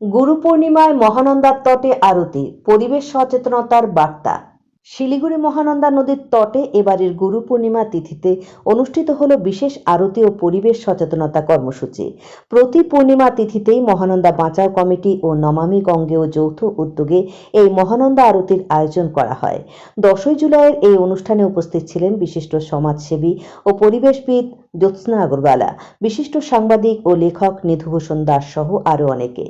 গুরু পূর্ণিমায় মহানন্দার তটে আরতি, পরিবেশ সচেতনতার বার্তা। শিলিগুড়ি মহানন্দা নদীর তটে এবারের গুরু পূর্ণিমা তিথিতে অনুষ্ঠিত হল বিশেষ আরতি ও পরিবেশ সচেতনতা কর্মসূচি। প্রতি পূর্ণিমা তিথিতেই মহানন্দা বাঁচাও কমিটি ও নমামি গঙ্গেয় যৌথ উদ্যোগে এই মহানন্দা আরতির আয়োজন করা হয়। দশই জুলাইয়ের এই অনুষ্ঠানে উপস্থিত ছিলেন বিশিষ্ট সমাজসেবী ও পরিবেশবিদ জ্যোৎস্না আগরওয়ালা বিশিষ্ট সাংবাদিক ও লেখক নিধুভূষণ দাস সহ আরও অনেকে।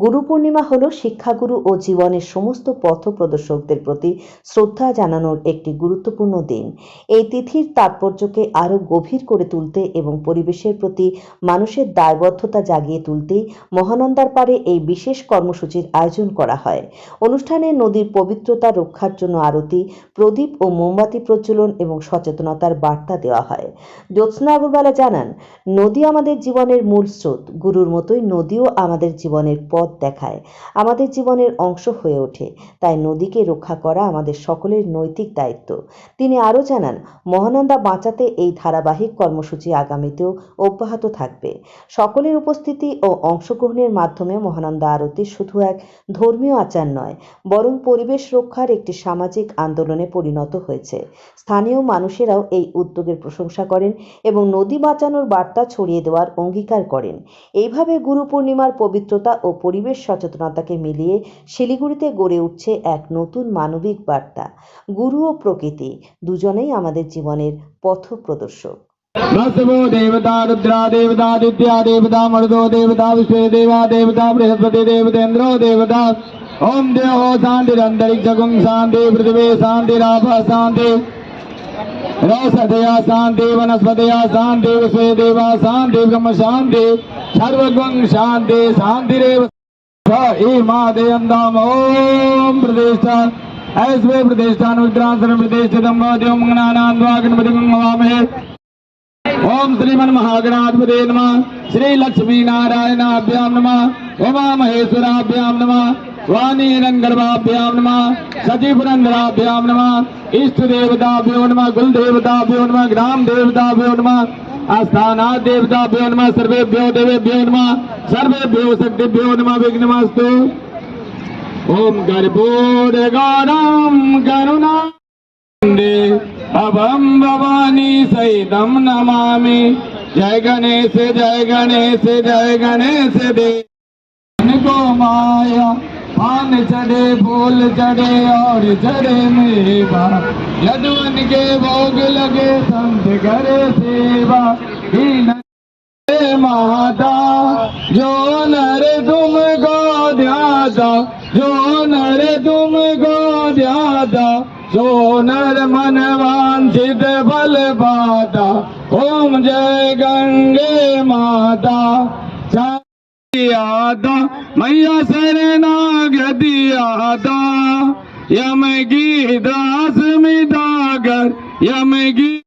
গুরু পূর্ণিমা হল শিক্ষাগুরু ও জীবনের সমস্ত পথ প্রদর্শকদের প্রতি শ্রদ্ধা জানানোর একটি গুরুত্বপূর্ণ দিন। এই তিথির তাৎপর্যকে আরও গভীর করে তুলতে এবং পরিবেশের প্রতি মানুষের দায়বদ্ধতা জাগিয়ে তুলতেই মহানন্দার পারে এই বিশেষ কর্মসূচির আয়োজন করা হয়। অনুষ্ঠানে নদীর পবিত্রতা রক্ষার জন্য আরতি, প্রদীপ ও মোমবাতি প্রজ্বলন এবং সচেতনতার বার্তা দেওয়া হয়। জ্যোৎস্না আগরওয়ালা জানান, নদী আমাদের জীবনের মূল স্রোত। গুরুর মতোই নদীও আমাদের জীবনের পথ দেখায়, আমাদের জীবনের অংশ হয়ে ওঠে। তাই নদীকে রক্ষা করা আমাদের সকলের নৈতিক দায়িত্ব। তিনি আরও জানান, মহানন্দা বাঁচাতে এই ধারাবাহিক কর্মসূচি আগামীতেও অব্যাহত থাকবে। সকলের উপস্থিতি ও অংশগ্রহণের মাধ্যমে মহানন্দা আরতি শুধু এক ধর্মীয় আচার নয়, বরং পরিবেশ রক্ষার একটি সামাজিক আন্দোলনে পরিণত হয়েছে। স্থানীয় মানুষেরাও এই উদ্যোগের প্রশংসা করেন এবং নদী বাঁচানোর বার্তা ছড়িয়ে দেওয়ার অঙ্গীকার করেন এইভাবে গুরু পূর্ণিমার পবিত্রতা ও পরিবেশ সচেতনতাকে মিলিয়ে শিলিগুড়িতে গড়ে উঠছে এক নতুন মানবিক বার্তা গুরু ও প্রকৃতি দুজনেই আমাদের জীবনের পথ প্রদর্শক भस्वो देवता रुद्रा देवता दित्या देवता मरुदो देवता विश्वे देवा देवता बृहस्पति देवतेन्द्रो देवता ओम देहो शांतिरंतरिक्षगुं शांति पृथ्वी शांतिराभ शांति रसदया शांति वनस्पतया शांति विश्वे देवा शांति ब्रह्म शांति सर्वगुं शांति शांतिरेव स इमादयन्ताम् ॐ प्रतिष्ठा ऐस्वे प्रतिष्ठान विद्रासन प्रतिष्ठितं भवति ॐ गणानान्द्वा गणपतिं नमामहे ओम श्रीमन महागणाधिपते नमः श्री लक्ष्मी नारायणाभ्यां नमः उमा महेश्वराभ्यां नमः वाणी गर्भाभ्यां नमः सची पुरंदराभ्यां नमः इष्ट देवताभ्यो नमः कुल देवताभ्यो नमः ग्राम देवताभ्यो नमः आस्थाना देवताभ्यो नमः सर्वेभ्यो देवेभ्यो नमः सर्वेभ्यो शक्तिभ्यो नमः विघ्नमस्तु ओम गर्भोदगारं करुणा वन्दे अभं भवानी सहितं नमामि जय गणेश जय गणेश जय गणेश देव को माया पान चढ़े बोल चढ़े और चढ़े मेरे बा यदुन के भोग लगे, संत करे सेवा। माता, जो नर तुम गो ध्यादा जो नर तुम गो ध्यादा जो नर मन वांछित बल पाता। ओम जय गंगे माता चाहिए मैया सरना यम की दास मिटाकर यम की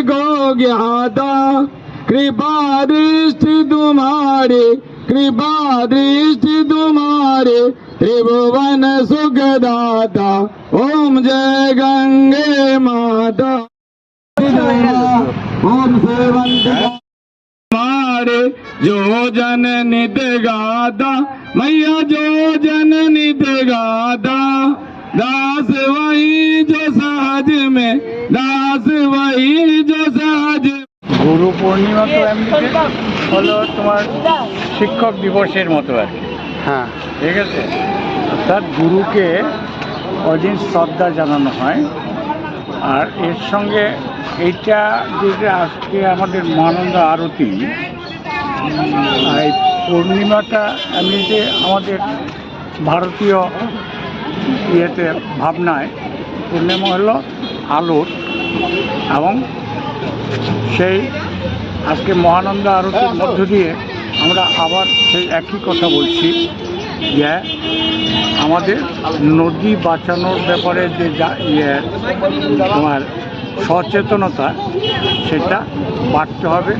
को ज्ञाता कृपा दृष्टि तुम्हारे, कृपा दृष्टि तुम्हारे, त्रिभुवन सुखदाता। ओम जय गंगे माता। ओम सेवंत मारे, जो जन नित गाता, मैया जो जन नित सहज গুরু পূর্ণিমা তো এমনি হলো তোমার শিক্ষক দিবসের মতো আর কি। হ্যাঁ। ঠিক আছে? অর্থাৎ গুরুকে অদিন শ্রদ্ধা জানানো হয়। আর এর সঙ্গে এইটা যেটা আজকে আমাদের মানন্দ আরতি এই পূর্ণিমাটা এমনি যে আমাদের ভারতীয় ইয়েতে ভাবনায় পূর্ণিমা হলো আলোর এবং সেই আজকে মহানন্দ আরতির মধ্য দিয়ে আমরা আবার সেই একই কথা বলছি যে আমাদের নদী বাঁচানোর ব্যাপারে যে ইয়ে তোমার সচেতনতা, সেটা বাড়তে হবে,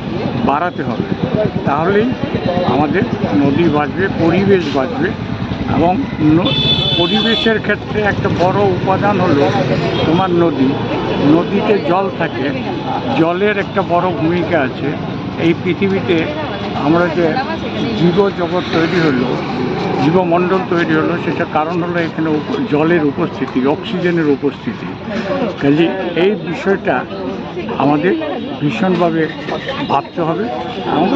বাড়াতে হবে। তাহলেই আমাদের নদী বাঁচবে, পরিবেশ বাঁচবে। এবং পরিবেশের ক্ষেত্রে একটা বড় উপাদান হলো তোমার নদী। নদীতে জল থাকে। জলের একটা বড় ভূমিকা আছে। এই পৃথিবীতে আমরা যে জীব জগৎ তৈরি হলো, জীবমণ্ডল তৈরি হলো সেটা কারণ হলো এখানে জলের উপস্থিতি, অক্সিজেনের উপস্থিতি। কাজে এই বিষয়টা আমাদের ভীষণভাবে ভাবতে হবে। এবং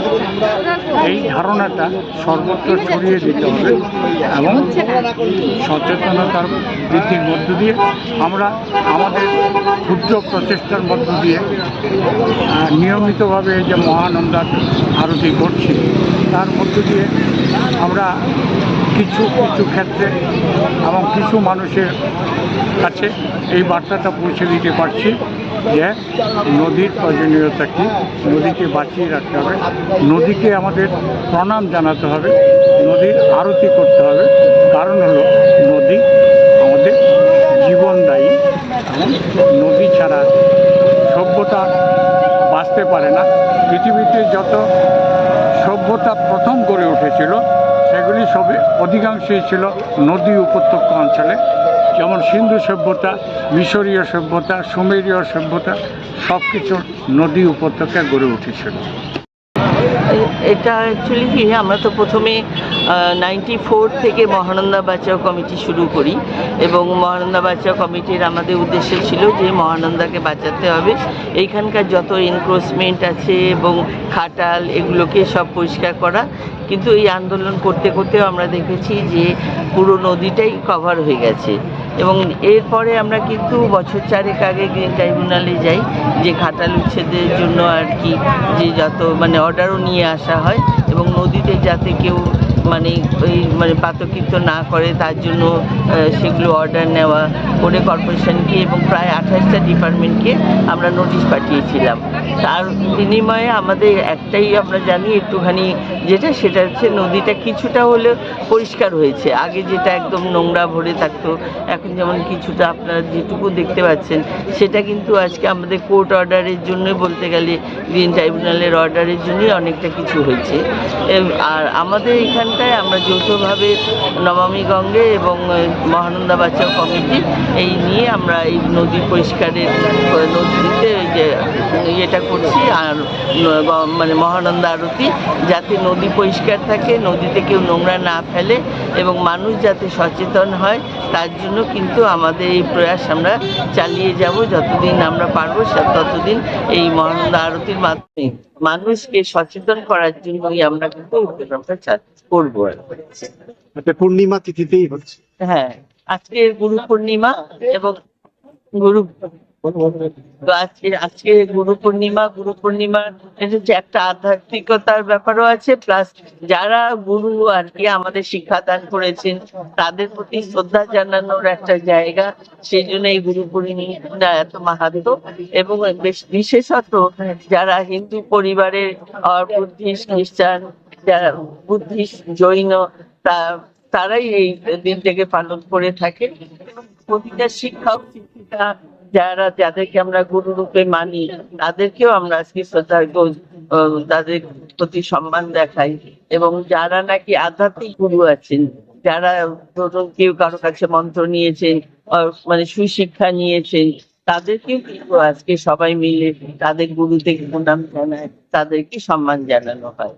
এই ধারণাটা সর্বত্র ছড়িয়ে দিতে হবে এবং সচেতনতার বৃদ্ধির মধ্য দিয়ে আমরা আমাদের ক্ষুদ্র প্রচেষ্টার মধ্য দিয়ে নিয়মিতভাবে যে মহানন্দার আরতি করছি, তার মধ্য দিয়ে আমরা কিছু কিছু ক্ষেত্রে এবং কিছু মানুষের কাছে এই বার্তাটা পৌঁছে দিতে পারছি। যে নদীর প্রয়োজনীয়তা নদীকে বাঁচিয়ে রাখতে হবে। নদীকে আমাদের প্রণাম জানাতে হবে। নদীর আরতি করতে হবে। কারণ হলো, নদী আমাদের জীবনদায়ী এবং নদী ছাড়া সভ্যতা বাঁচতে পারে না। পৃথিবীতে যত সভ্যতা প্রথম গড়ে উঠেছিল, সেগুলি সবে অধিকাংশই ছিল নদী উপত্যকা অঞ্চলে। যেমন সিন্ধু সভ্যতা, মিশরীয় সভ্যতা, সুমেরীয় সভ্যতা সব কিছু নদী উপত্যকায় গড়ে উঠেছিল। এটা অ্যাকচুয়ালি কি, আমরা তো প্রথমে নাইনটি ফোর থেকে মহানন্দা বাঁচাও কমিটি শুরু করি এবং মহানন্দা বাঁচাও কমিটির আমাদের উদ্দেশ্য ছিল যে মহানন্দাকে বাঁচাতে হবে। এইখানকার যত এনক্রোচমেন্ট আছে এবং খাটাল, এগুলোকে সব পরিষ্কার করা। কিন্তু এই আন্দোলন করতে করতেও আমরা দেখেছি যে পুরো নদীটাই কভার হয়ে গেছে। এবং এরপরে আমরা কিন্তু বছর চারেক আগে গ্রিন ট্রাইব্যুনালে যাই, যে খাটাল উচ্ছেদের জন্য আর কি, যে যত মানে অর্ডারও নিয়ে আসা হয় এবং নদীতে যাতে কেউ মানে ওই মানে পাতকৃত্য না করে, তার জন্য সেগুলো অর্ডার নেওয়া করে কর্পোরেশনকে এবং প্রায় আঠাশটা ডিপার্টমেন্টকে আমরা নোটিশ পাঠিয়েছিলাম। তার বিনিময়ে আমাদের একটাই আমরা জানি একটুখানি যেটা, সেটা হচ্ছে নদীটা কিছুটা হলেও পরিষ্কার হয়েছে। আগে যেটা একদম নোংরা ভরে থাকতো, এখন যেমন কিছুটা আপনারা যেটুকু দেখতে পাচ্ছেন, সেটা কিন্তু আজকে আমাদের কোর্ট অর্ডারের জন্য বলতে গেলে গ্রিন ট্রাইব্যুনালের অর্ডারের জন্যই অনেকটা কিছু হয়েছে। আর আমাদের এখানটায় আমরা যৌথভাবে নবমী গঙ্গে এবং মহানন্দা বাঁচাও কমিটি এই নিয়ে আমরা এই নদী পরিষ্কারের, নদীতে যে ইয়েটা করছি আর মানে মহানন্দা আরতি যাতে নদী পরিষ্কার থাকে নদীতে কেউ নোংরা না ফেলে এবং মানুষ যাতে সচেতন হয় তার জন্য কিন্তু আমাদের এই প্রয়াস আমরা চালিয়ে যাব যতদিন আমরা পারব ততদিন এই মহানন্দা আরতির মাধ্যমে মানুষকে সচেতন করার জন্যই আমরা কিন্তু করব। একটা পূর্ণিমা তিথিতেই হচ্ছে হ্যাঁ আজকে গুরু পূর্ণিমা এবং গুরু তো আজকে আজকে গুরু পূর্ণিমা গুরু পূর্ণিমা এটা একটা আধ্যাত্মিকতার ব্যাপারও আছে প্লাস যারা গুরু আর কি আমাদের শিক্ষাদান করেছেন, তাদের প্রতি শ্রদ্ধা জানানোর একটা জায়গা সেই জন্য এই গুরু পূর্ণিমা এত মাহাত্ম। এবং বেশ- বিশেষত যারা হিন্দু পরিবারের বুদ্ধিস্ট, খ্রিস্টান, যারা বুদ্ধিস্ট, জৈন, তা, তারাই এই দিনটাকে পালন করে থাকে। প্রতিটা শিক্ষক, শিক্ষিকা যারা যাদেরকে আমরা গুরু রূপে মানি, তাদেরকেও আমরা আজকে শ্রদ্ধার্ঘ তাদের প্রতি সম্মান দেখাই। এবং যারা নাকি আধ্যাত্মিক গুরু আছেন, যারা ধরুন কেউ কারও কাছে মন্ত্র নিয়েছেন মানে সুশিক্ষা নিয়েছেন তাদেরকেও কিন্তু আজকে সবাই মিলে তাদের গুরুদের প্রণাম জানায়, তাদেরকে সম্মান জানানো হয়।